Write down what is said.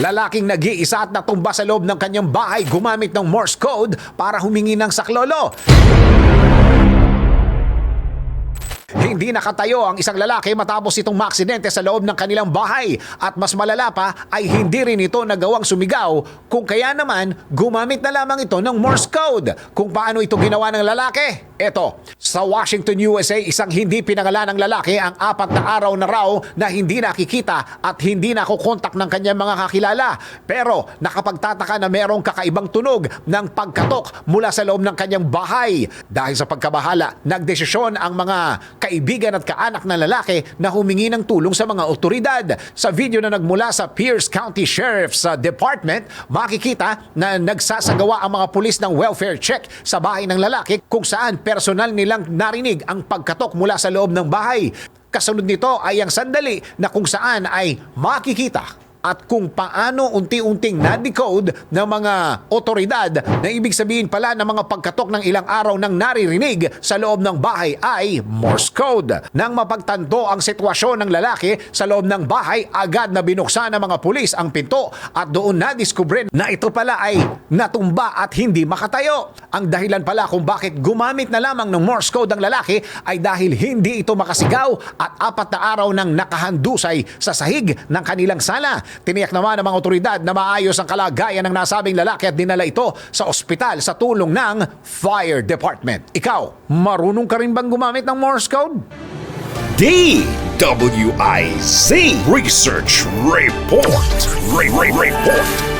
Lalaking nag-iisa at natumba sa loob ng kanyang bahay gumamit ng Morse code para humingi ng saklolo. Hindi nakatayo ang isang lalaki matapos itong maaksidente sa loob ng kanilang bahay at mas malala pa ay hindi rin ito nagawang sumigaw kung kaya naman gumamit na lamang ito ng Morse code. Kung paano ito ginawa ng lalaki? Eto, sa Washington, USA, isang hindi pinangalan ng lalaki ang apat na araw na raw na hindi nakikita at hindi nakukontak ng kanyang mga kakilala. Pero nakapagtataka na merong kakaibang tunog ng pagkatok mula sa loob ng kanyang bahay. Dahil sa pagkabahala, nagdesisyon ang mga kaibigan at kaanak na lalaki na humingi ng tulong sa mga otoridad. Sa video na nagmula sa Pierce County Sheriff's Department, makikita na nagsasagawa ang mga pulis ng welfare check sa bahay ng lalaki kung saan personal nilang narinig ang pagkatok mula sa loob ng bahay. Kasunod nito ay ang sandali na kung saan ay makikita at kung paano unti-unting na-decode ng mga otoridad na ibig sabihin pala ng mga pagkatok ng ilang araw nang naririnig sa loob ng bahay ay Morse code. Nang mapagtanto ang sitwasyon ng lalaki sa loob ng bahay, agad na binuksan ng mga pulis ang pinto at doon na-discover na ito pala ay natumba at hindi makatayo. Ang dahilan pala kung bakit gumamit na lamang ng Morse code ang lalaki ay dahil hindi ito makasigaw at apat na araw nang nakahandusay sa sahig ng kanilang sala. Tiniyak naman ng mga otoridad na maayos ang kalagayan ng nasabing lalaki at dinala ito sa ospital sa tulong ng Fire Department. Ikaw, marunong ka rin bang gumamit ng Morse code? DWIZ Research Report. Re- Re- Report.